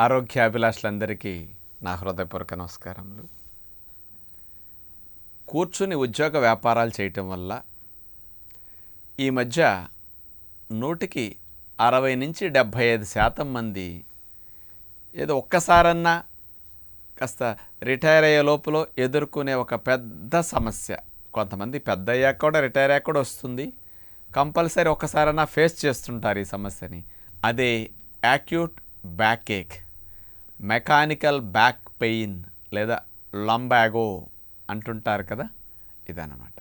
ఆరోగ్యాభిలాషులందరికీ నా హృదయపూర్వక నమస్కారములు. కూర్చుని ఉద్యోగ వ్యాపారాలు చేయటం వల్ల ఈ మధ్య నూటికి అరవై నుంచి డెబ్భై ఐదు శాతం మంది ఏదో ఒక్కసారన్నా కాస్త రిటైర్ అయ్యే లోపల ఎదుర్కొనే ఒక పెద్ద సమస్య. కొంతమంది పెద్ద అయ్యాక కూడా రిటైర్ అయ్యాక కూడా వస్తుంది. కంపల్సరీ ఒక్కసారన్నా ఫేస్ చేస్తుంటారు ఈ సమస్యని. అదే acute back ache. Mechanical back pain లేదా లంబాగో అంటుంటారు కదా ఇదన్నమాట.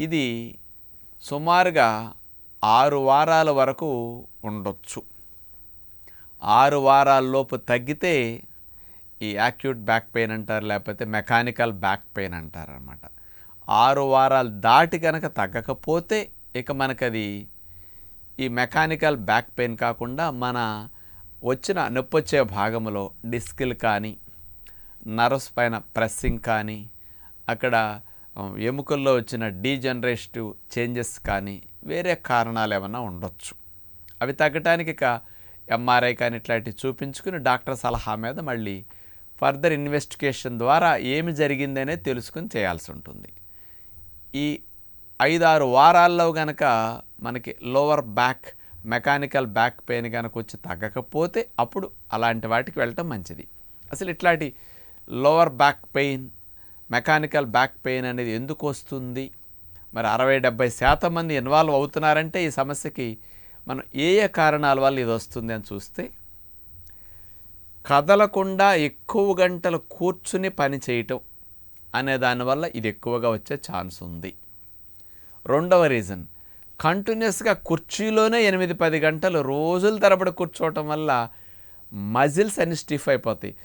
ఇది సుమారుగా ఆరు వారాల వరకు ఉండొచ్చు. ఆరు వారాల్లోపు తగ్గితే ఈ యాక్యూట్ బ్యాక్ పెయిన్ అంటారు లేకపోతే మెకానికల్ బ్యాక్ పెయిన్ అంటారు అనమాట ఆరు వారాలు దాటి కనుక తగ్గకపోతే ఇక మనకది ఈ మెకానికల్ బ్యాక్ పెయిన్ కాకుండా మన వచ్చిన నొప్పొచ్చే భాగంలో డిస్కులు కానీ నర్వ్స్ పైన ప్రెస్సింగ్ కానీ అక్కడ ఎముకల్లో వచ్చిన డీజనరేటివ్ చేంజెస్ కానీ వేరే కారణాలు ఏమైనా ఉండొచ్చు. అవి తగ్గటానికి ఇక ఎంఆర్ఐ కానీ ఇట్లాంటివి చూపించుకుని డాక్టర్ సలహా మీద మళ్ళీ ఫర్దర్ ఇన్వెస్టిగేషన్ ద్వారా ఏమి జరిగిందనే తెలుసుకుని చేయాల్సి ఉంటుంది. ఈ ఐదారు వారాల్లో గనక మనకి lower back mechanical back pain కనుక వచ్చి తగ్గకపోతే అప్పుడు అలాంటి వాటికి వెళ్ళటం మంచిది. అసలు ఇట్లాంటి lower back pain mechanical back pain అనేది ఎందుకు వస్తుంది? మరి అరవై డెబ్బై శాతం మంది ఇన్వాల్వ్ అవుతున్నారంటే ఈ సమస్యకి మనం ఏ ఏ కారణాల వల్ల ఇది వస్తుంది అని చూస్తే కదలకుండా ఎక్కువ గంటలు కూర్చుని పని చేయటం అనే దానివల్ల ఇది ఎక్కువగా వచ్చే ఛాన్స్ ఉంది. రెండవ రీజన్ కంటిన్యూస్గా కుర్చీలోనే ఎనిమిది పది గంటలు రోజుల తరబడి కూర్చోవటం వల్ల మజిల్స్ అన్ని స్టిఫ్ అయిపోతాయి.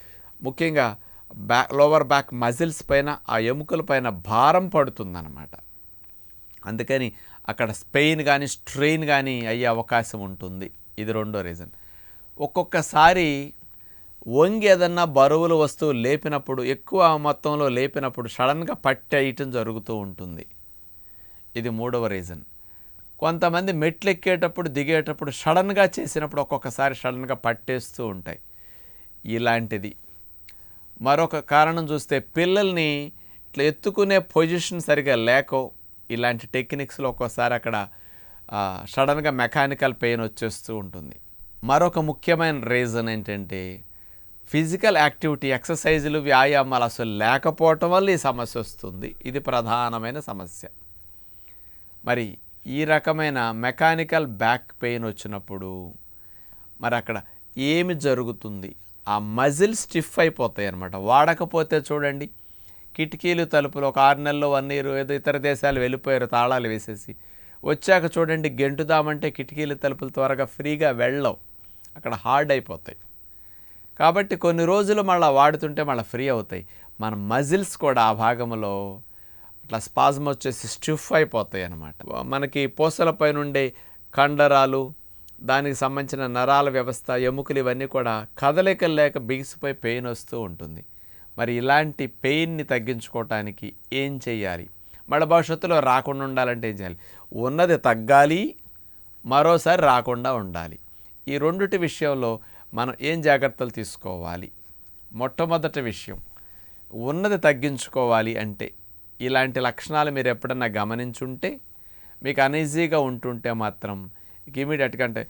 ముఖ్యంగా బ్యాక్ లోవర్ బ్యాక్ మజిల్స్ పైన ఆ ఎముకల పైన భారం పడుతుందన్నమాట. అందుకని అక్కడ స్పెయిన్ కానీ స్ట్రెయిన్ కానీ అయ్యే అవకాశం ఉంటుంది. ఇది రెండో రీజన్. ఒక్కొక్కసారి వంగి ఏదన్నా బరువులు వస్తువు లేపినప్పుడు ఎక్కువ మొత్తంలో లేపినప్పుడు సడన్గా పట్టేయటం జరుగుతూ ఉంటుంది. ఇది మూడవ రీజన్. కొంతమంది మెట్లు ఎక్కేటప్పుడు దిగేటప్పుడు సడన్గా చేసినప్పుడు ఒక్కొక్కసారి సడన్గా పట్టేస్తూ ఉంటాయి ఇలాంటిది. మరొక కారణం చూస్తే పిల్లల్ని ఇట్లా ఎత్తుకునే పొజిషన్ సరిగా లేకో ఇలాంటి టెక్నిక్స్లో ఒక్కోసారి అక్కడ సడన్గా మెకానికల్ పెయిన్ వచ్చేస్తూ ఉంటుంది. మరొక ముఖ్యమైన రీజన్ ఏంటంటే ఫిజికల్ యాక్టివిటీ ఎక్సర్సైజులు వ్యాయామాలు అసలు లేకపోవటం వల్ల ఈ సమస్య వస్తుంది. ఇది ప్రధానమైన సమస్య. మరి ఈ రకమైన మెకానికల్ బ్యాక్ పెయిన్ వచ్చినప్పుడు మరి అక్కడ ఏమి జరుగుతుంది? ఆ మజిల్ స్టిఫ్ అయిపోతాయి అనమాట వాడకపోతే చూడండి కిటికీలు తలుపులు ఒక ఆరు నెలలు వన్ ఇయర్ ఏదో ఇతర దేశాలు వెళ్ళిపోయారు తాళాలు వేసేసి. వచ్చాక చూడండి గెంటుదామంటే కిటికీలు తలుపులు త్వరగా ఫ్రీగా వెళ్ళవు. అక్కడ హార్డ్ అయిపోతాయి. కాబట్టి కొన్ని రోజులు మళ్ళీ వాడుతుంటే మళ్ళీ ఫ్రీ అవుతాయి. మన మజిల్స్ కూడా ఆ భాగంలో అట్లా స్పాజం వచ్చేసి స్టిఫ్ అయిపోతాయి అన్నమాట. మనకి పూసలపై నుండే కండరాలు దానికి సంబంధించిన నరాల వ్యవస్థ ఎముకలు ఇవన్నీ కూడా కదలికలు లేక బిగిసిపోయి పెయిన్ వస్తూ ఉంటుంది. మరి ఇలాంటి పెయిన్ని తగ్గించుకోవటానికి ఏం చేయాలి? మళ్ళీ భవిష్యత్తులో రాకుండా ఉండాలంటే ఏం చేయాలి? ఉన్నది తగ్గాలి మరోసారి రాకుండా ఉండాలి. ఈ రెండిటి విషయంలో మనం ఏం జాగ్రత్తలు తీసుకోవాలి? మొట్టమొదటి విషయం ఉన్నది తగ్గించుకోవాలి అంటే ఇలాంటి లక్షణాలు మీరు ఎప్పుడన్నా గమనించుంటే మీకు అనీజీగా ఉంటుంటే మాత్రం ఇమీడియట్గా అంటే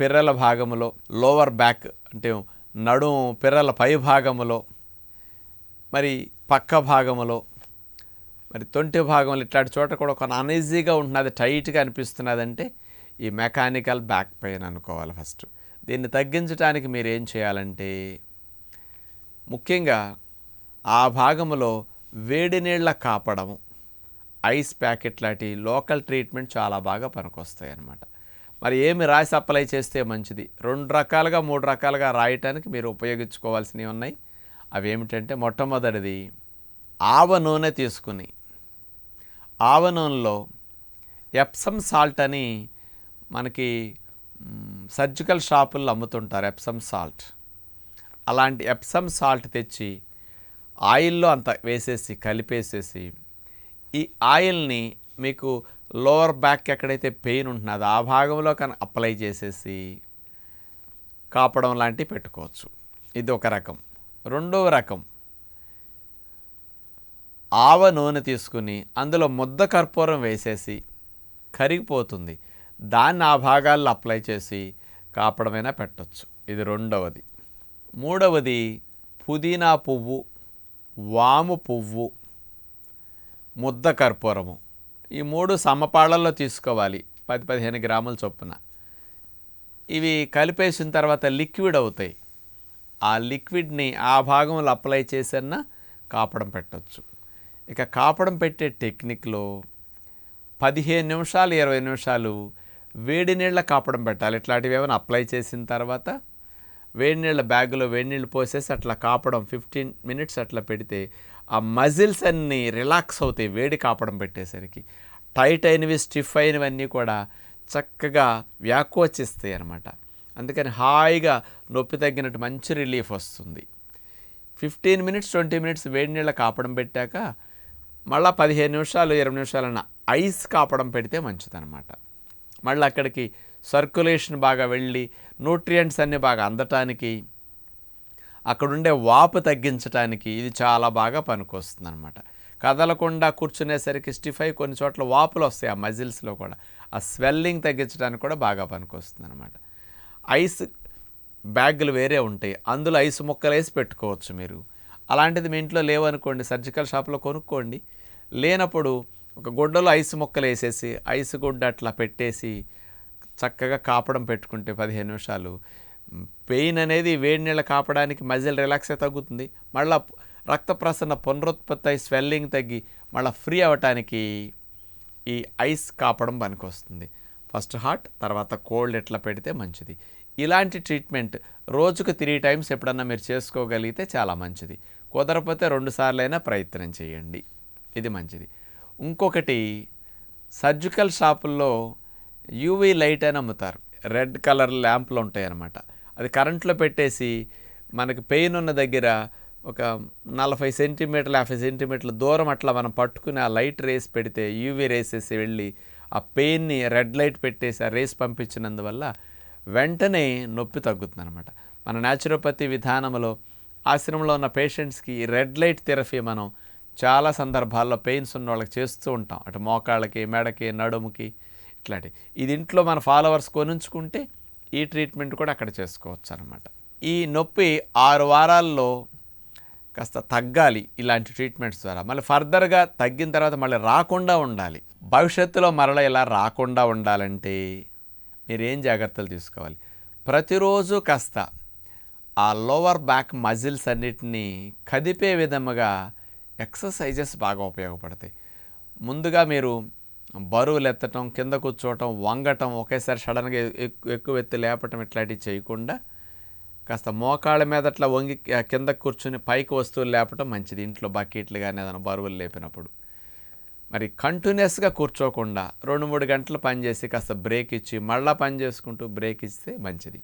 పిర్రల భాగములో లోవర్ బ్యాక్ అంటే నడుము పిర్రల పై భాగములో మరి పక్క భాగములో మరి తొంటి భాగంలో ఇట్లాంటి చోట కూడా ఒక అనీజీగా ఉంటున్నది టైట్గా అనిపిస్తున్నది అంటే ఈ మెకానికల్ బ్యాక్ పెయిన్ అనుకోవాలి ఫస్ట్. దీన్ని తగ్గించడానికి మీరు ఏం చేయాలంటే ముఖ్యంగా ఆ భాగంలో వేడి నీళ్ళ కాపడము ఐస్ ప్యాకెట్ లాంటి లోకల్ ట్రీట్మెంట్ చాలా బాగా పనికొస్తాయి అన్నమాట. మరి ఏమి రాసి అప్లై చేస్తే మంచిది? రెండు రకాలుగా మూడు రకాలుగా రాయటానికి మీరు ఉపయోగించుకోవాల్సినవి ఉన్నాయి. అవి ఏమిటంటే మొట్టమొదటిది ఆవ నూనె తీసుకుని ఆవ నూనెలో ఎప్సమ్ సాల్ట్ అని మనకి సర్జికల్ షాపుల్లో అమ్ముతుంటారు ఎప్సమ్ సాల్ట్. అలాంటి ఎప్సమ్ సాల్ట్ తెచ్చి ఆయిల్లో అంత వేసేసి కలిపేసేసి ఈ ఆయిల్ని మీకు లోవర్ బ్యాక్ ఎక్కడైతే పెయిన్ ఉంటున్నదో ఆ భాగంలో కానీ అప్లై చేసేసి కాపడం లాంటివి పెట్టుకోవచ్చు. ఇది ఒక రకం. రెండవ రకం. ఆవ నూనె తీసుకుని అందులో ముద్ద కర్పూరం వేసేసి కరిగిపోతుంది. దాన్ని ఆ భాగాల్లో అప్లై చేసి కాపడమైనా పెట్టొచ్చు. ఇది రెండవది. మూడవది పుదీనా పువ్వు వాము పువ్వు ముద్ద కర్పూరము. ఈ మూడు సమపాళల్లో తీసుకోవాలి పది పదిహేను గ్రాముల చొప్పున. ఇవి కలిపేసిన తర్వాత లిక్విడ్ అవుతాయి. ఆ లిక్విడ్ని ఆ భాగంలో అప్లై చేసన్నా కాపడం పెట్టవచ్చు ఇక కాపడం పెట్టే టెక్నిక్లో పదిహేను నిమిషాలు ఇరవై నిమిషాలు వేడి నీళ్ళ కాపడం పెట్టాలి. ఇట్లాంటివి ఏమైనా అప్లై చేసిన తర్వాత వేడి నీళ్ళ బ్యాగులో వేడి నీళ్ళు పోసేసి అట్లా కాపడం ఫిఫ్టీన్ మినిట్స్ అట్లా పెడితే ఆ మజిల్స్ అన్నీ రిలాక్స్ అవుతాయి వేడి కాపడం పెట్టేసరికి. టైట్ అయినవి స్టిఫ్ అయినవన్నీ కూడా చక్కగా వ్యాకోచిస్తాయి అన్నమాట. అందుకని హాయిగా నొప్పి తగ్గినట్టు మంచి రిలీఫ్ వస్తుంది. ఫిఫ్టీన్ మినిట్స్ ట్వంటీ మినిట్స్ వేడి నీళ్ళ కాపడం పెట్టాక మళ్ళీ పదిహేను నిమిషాలు ఇరవై నిమిషాలన్న ఐస్ కాపడం పెడితే మంచిదన్నమాట. మళ్ళీ అక్కడికి సర్క్యులేషన్ బాగా వెళ్ళి న్యూట్రియంట్స్ అన్నీ బాగా అందటానికి అక్కడుండే వాపు తగ్గించడానికి ఇది చాలా బాగా పనికొస్తుంది అనమాట కదలకుండా కూర్చునేసరికి స్టిఫై కొన్ని చోట్ల వాపులు వస్తాయి ఆ మజిల్స్లో కూడా. ఆ స్వెల్లింగ్ తగ్గించడానికి కూడా బాగా పనికొస్తుంది అనమాట ఐస్ బ్యాగులు వేరే ఉంటాయి. అందులో ఐస్ ముక్కలు వేసి పెట్టుకోవచ్చు మీరు. అలాంటిది మీ ఇంట్లో లేవనుకోండి సర్జికల్ షాప్లో కొనుక్కోండి. లేనప్పుడు ఒక గుడ్డలో ఐస్ ముక్కలు వేసేసి ఐస్ గుడ్డ అట్లా పెట్టేసి చక్కగా కాపడం పెట్టుకుంటే పదిహేను నిమిషాలు. పెయిన్ అనేది వేడి నీళ్ళ కాపడానికి మజిల్ రిలాక్స్ తగ్గుతుంది. మళ్ళీ రక్త ప్రసరణ పునరుత్పత్తి అయి స్వెల్లింగ్ తగ్గి మళ్ళీ ఫ్రీ అవ్వటానికి ఈ ఐస్ కాపడం పనికొస్తుంది. ఫస్ట్ హాట్ తర్వాత కోల్డ్ ఎట్లా పెడితే మంచిది. ఇలాంటి ట్రీట్మెంట్ రోజుకు త్రీ టైమ్స్ ఎప్పుడన్నా మీరు చేసుకోగలిగితే చాలా మంచిది. కుదరకపోతే రెండుసార్లైనా ప్రయత్నం చేయండి. ఇది మంచిది. ఇంకొకటి సర్జికల్ షాపుల్లో యూవీ లైట్ అని అమ్ముతారు. రెడ్ కలర్ ల్యాంప్లు ఉంటాయన్నమాట. అది కరెంట్లో పెట్టేసి మనకి పెయిన్ ఉన్న దగ్గర ఒక నలభై సెంటీమీటర్లు యాభై సెంటీమీటర్ల దూరం అట్లా మనం పట్టుకుని ఆ లైట్ రేస్ పెడితే యూవీ రేసెస్ వెళ్ళి ఆ పెయిన్ని రెడ్ లైట్ పెట్టేసి ఆ రేస్ పంపించినందువల్ల వెంటనే నొప్పి తగ్గుతుంది అనమాట మన న్యాచురోపతి విధానంలో ఆశ్రమంలో ఉన్న పేషెంట్స్కి రెడ్ లైట్ థెరపీ మనం చాలా సందర్భాల్లో పెయిన్స్ ఉన్న వాళ్ళకి చేస్తూ ఉంటాం. అటు మోకాళ్ళకి మెడకి నడుముకి ఇట్లాంటి. ఇది ఇంట్లో మన ఫాలోవర్స్ కొనుంచుకుంటే ఈ ట్రీట్మెంట్ కూడా అక్కడ చేసుకోవచ్చు అనమాట ఈ నొప్పి ఆరు వారాల్లో కాస్త తగ్గాలి ఇలాంటి ట్రీట్మెంట్స్ ద్వారా. మళ్ళీ ఫర్దర్గా తగ్గిన తర్వాత మళ్ళీ రాకుండా ఉండాలి. భవిష్యత్తులో మరలా ఇలా రాకుండా ఉండాలంటే మీరు ఏం జాగ్రత్తలు తీసుకోవాలి? ప్రతిరోజు కాస్త ఆ లోవర్ బ్యాక్ మజిల్స్ అన్నిటినీ కదిపే విధముగా ఎక్సర్సైజెస్ బాగా ఉపయోగపడతాయి. ముందుగా మీరు బరువులు ఎత్తటం కింద కూర్చోవటం వంగటం ఒకేసారి సడన్గా ఎక్కువ ఎక్కువ ఎత్తి లేపటం ఇట్లాంటివి చేయకుండా కాస్త మోకాళ్ళ మీద అట్లా వంగి కింద కూర్చుని పైకి వస్తువులు లేపటం మంచిది. ఇంట్లో బకెట్లు కానీ ఏదైనా బరువులు లేపినప్పుడు. మరి కంటిన్యూస్గా కూర్చోకుండా రెండు మూడు గంటలు పనిచేసి కాస్త బ్రేక్ ఇచ్చి మళ్ళీ పని చేసుకుంటూ బ్రేక్ ఇస్తే మంచిది.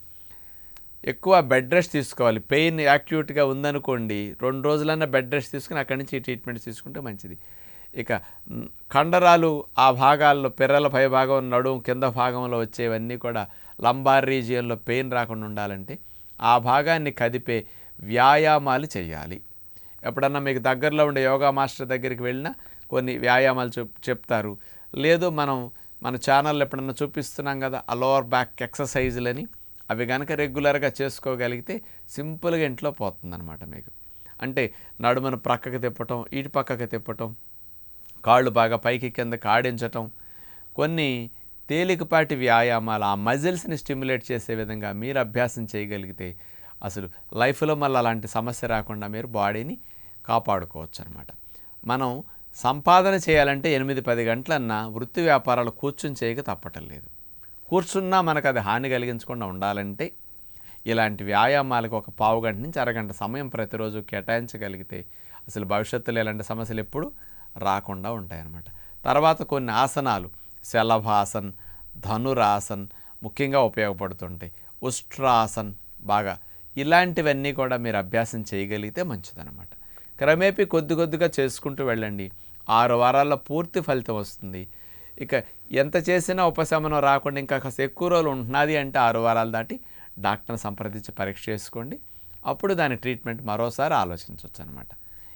ఎక్కువ బెడ్ రెస్ట్ తీసుకోవాలి. పెయిన్ యాక్యూట్గా ఉందనుకోండి రెండు రోజులన్నా బెడ్ రెస్ట్ తీసుకుని అక్కడి నుంచి ట్రీట్మెంట్ తీసుకుంటే మంచిది. ఇక కండరాలు ఆ భాగాల్లో పెర్రల పై భాగం నడుము కింద భాగంలో వచ్చేవన్నీ కూడా లంబార్ రీజియన్లో పెయిన్ రాకుండా ఉండాలంటే ఆ భాగాన్ని కదిపే వ్యాయామాలు చేయాలి. ఎప్పుడన్నా మీకు దగ్గరలో ఉండే యోగా మాస్టర్ దగ్గరికి వెళ్ళినా కొన్ని వ్యాయామాలు చెప్ చెప్తారు. లేదు మనం మన ఛానల్ ఎప్పుడన్నా చూపిస్తున్నాం కదా ఆ లోవర్ బ్యాక్ ఎక్సర్సైజులని అవి కనుక రెగ్యులర్గా చేసుకోగలిగితే సింపుల్గా ఇంట్లో పోతుందన్నమాట మీకు. అంటే నడుమను ప్రక్కకి తిప్పటం ఇటు పక్కకి తిప్పటం కాళ్ళు బాగా పైకి కిందకి ఆడించటం కొన్ని తేలికపాటి వ్యాయామాలు ఆ మజిల్స్ని స్టిమ్యులేట్ చేసే విధంగా మీరు అభ్యాసం చేయగలిగితే అసలు లైఫ్లో మళ్ళీ అలాంటి సమస్య రాకుండా మీరు బాడీని కాపాడుకోవచ్చు అనమాట మనం సంపాదన చేయాలంటే ఎనిమిది పది గంటలన్నా వృత్తి వ్యాపారాలు కూర్చుని చేయక తప్పటం లేదు. కూర్చున్నా మనకు అది హాని కలిగించకుండా ఉండాలంటే ఇలాంటి వ్యాయామాలకు ఒక పావు గంట నుంచి అరగంట సమయం ప్రతిరోజు కేటాయించగలిగితే అసలు భవిష్యత్తులో ఇలాంటి సమస్యలు ఎప్పుడు రాకుండా ఉంటాయన్నమాట. తర్వాత కొన్ని ఆసనాలు శలభాసన్ ధనురాసన్ ముఖ్యంగా ఉపయోగపడుతుంటాయి. ఉష్ట్రాసన్ బాగా ఇలాంటివన్నీ కూడా మీరు అభ్యాసం చేయగలిగితే మంచిదన్నమాట. క్రమేపీ కొద్ది కొద్దిగా చేసుకుంటూ వెళ్ళండి. ఆరు వారాల్లో పూర్తి ఫలితం వస్తుంది. ఇక ఎంత చేసినా ఉపశమనం రాకుండా ఇంకా కాస్త ఎక్కువ రోజులు ఉంటున్నది అంటే ఆరు వారాలు దాటి డాక్టర్ని సంప్రదించి పరీక్ష చేసుకోండి. అప్పుడు దాని ట్రీట్మెంట్ మరోసారి ఆలోచించవచ్చు అనమాట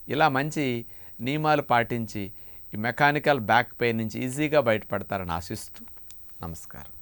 ఇలా మంచి నియమాలు పాటించి ఈ మెకానికల్ బ్యాక్ పెయిన్ నుంచి ఈజీగా బయటపడతారని ఆశిస్తూ నమస్కారం.